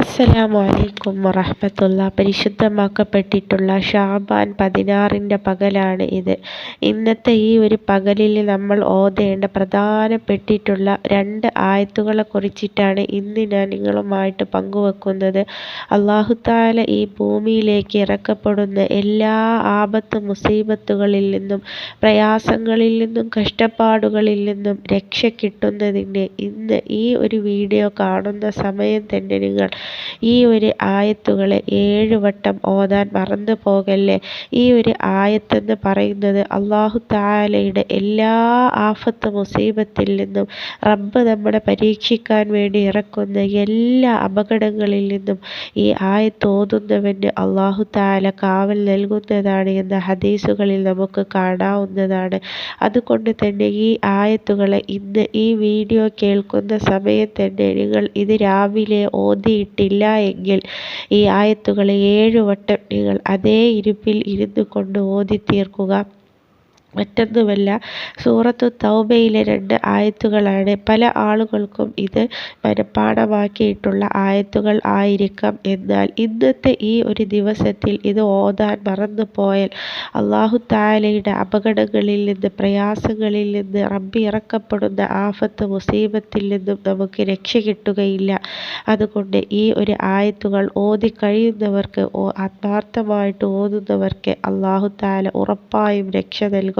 അസ്സലാമു അലൈക്കും വറഹ്മത്തുള്ള. പരിശുദ്ധമാക്കപ്പെട്ടിട്ടുള്ള ഷാബാൻ പതിനാറിന്റെ പകലാണ് ഇത്. ഇന്നത്തെ ഈ ഒരു പകലിൽ നമ്മൾ ഓതേണ്ട പ്രധാനപ്പെട്ടിട്ടുള്ള രണ്ട് ആയത്തുകളെ കുറിച്ചിട്ടാണ് ഇന്ന് ഞാൻ നിങ്ങളുമായിട്ട് പങ്കുവെക്കുന്നത്. അള്ളാഹുത്താല ഈ ഭൂമിയിലേക്ക് ഇറക്കപ്പെടുന്ന എല്ലാ ആപത്ത് മുസീബത്തുകളിൽ നിന്നും പ്രയാസങ്ങളിൽ നിന്നും കഷ്ടപ്പാടുകളിൽ നിന്നും രക്ഷ കിട്ടുന്നതിന് ഇന്ന് ഈ ഒരു വീഡിയോ കാണുന്ന സമയം തന്നെ നിങ്ങൾ ഈ ഒരു ആയത്തുകളെ ഏഴ് വട്ടം ഓതാൻ മറന്നു പോകല്ലേ? ഈ ഒരു ആയത്തെന്ന് പറയുന്നത് അള്ളാഹു താലയുടെ എല്ലാ ആഫത്ത് മുസീബത്തിൽ നിന്നും റബ്ബ് നമ്മളെ പരീക്ഷിക്കാൻ വേണ്ടി ഇറക്കുന്ന എല്ലാ അപകടങ്ങളിൽ നിന്നും ഈ ആയത്ത് ഓതുന്നവന് അള്ളാഹു താല കാവൽ നൽകുന്നതാണ് എന്ന ഹദീസുകളിൽ നമുക്ക് കാണാവുന്നതാണ്. അതുകൊണ്ട് തന്നെ ഈ ആയത്തുകളെ ഇന്ന് ഈ വീഡിയോ കേൾക്കുന്ന സമയം തന്നെ നിങ്ങൾ ഇത് രാവിലെ ഓതിയിട്ടില്ല എങ്കിൽ ഈ ആയത്തുകളെ ഏഴ് വട്ടം നിങ്ങൾ അതേ ഇരുപ്പിൽ ഇരുന്നുകൊണ്ട് ഓതി തീർക്കുക മറ്റൊന്നുമല്ല. സൂറത്തു തൗബയിലെ രണ്ട് ആയത്തുകളാണ്. പല ആളുകൾക്കും ഇത് മനഃപ്പാഠമാക്കിയിട്ടുള്ള ആയത്തുകൾ ആയിരിക്കാം. എന്നാൽ ഇന്നത്തെ ഈ ഒരു ദിവസത്തിൽ ഇത് ഓതാൻ മറന്നു പോയാൽ അള്ളാഹു താലയുടെ അപകടങ്ങളിൽ നിന്ന് പ്രയാസങ്ങളിൽ നിന്ന് റബ്ബി ഇറക്കപ്പെടുന്ന ആഫത്ത് മുസീബത്തിൽ നിന്നും നമുക്ക് രക്ഷ കിട്ടുകയില്ല. അതുകൊണ്ട് ഈ ഒരു ആയത്തുകൾ ഓതി കഴിയുന്നവർക്ക് ആത്മാർത്ഥമായിട്ട് ഓതുന്നവർക്ക് അള്ളാഹു താല ഉറപ്പായും രക്ഷ നൽകും.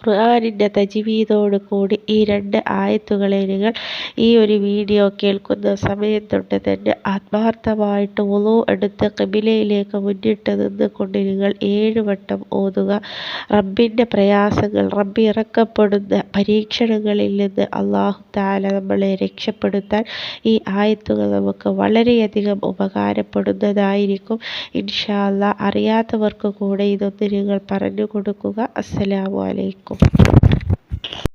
ഖുർആാനിന്റെ തജ്വീദോട് കൂടി ഈ രണ്ട് ആയത്തുകളെ നിങ്ങൾ ഈ ഒരു വീഡിയോ കേൾക്കുന്ന സമയം തൊട്ട് തന്നെ ആത്മാർത്ഥമായിട്ട് ഒളു എടുത്ത് കബിലയിലേക്ക് മുന്നിട്ട് നിന്നുകൊണ്ട് നിങ്ങൾ ഏഴ് വട്ടം ഓതുക. റബ്ബിന്റെ പ്രയാസങ്ങൾ റബ്ബി ഇറക്കപ്പെടുന്ന പരീക്ഷണങ്ങളിൽ നിന്ന് അള്ളാഹു താല നമ്മളെ രക്ഷപ്പെടുത്താൻ ഈ ആയത്തുകൾ നമുക്ക് വളരെയധികം ഉപകാരപ്പെടുന്നതായിരിക്കും. ഇൻഷാല്ല അറിയാത്തവർക്ക് കൂടെ ഇതൊന്ന് നിങ്ങൾ പറഞ്ഞു കൊടുക്കുക. അസ്സലാമു അലൈക്കും. আলাইকুম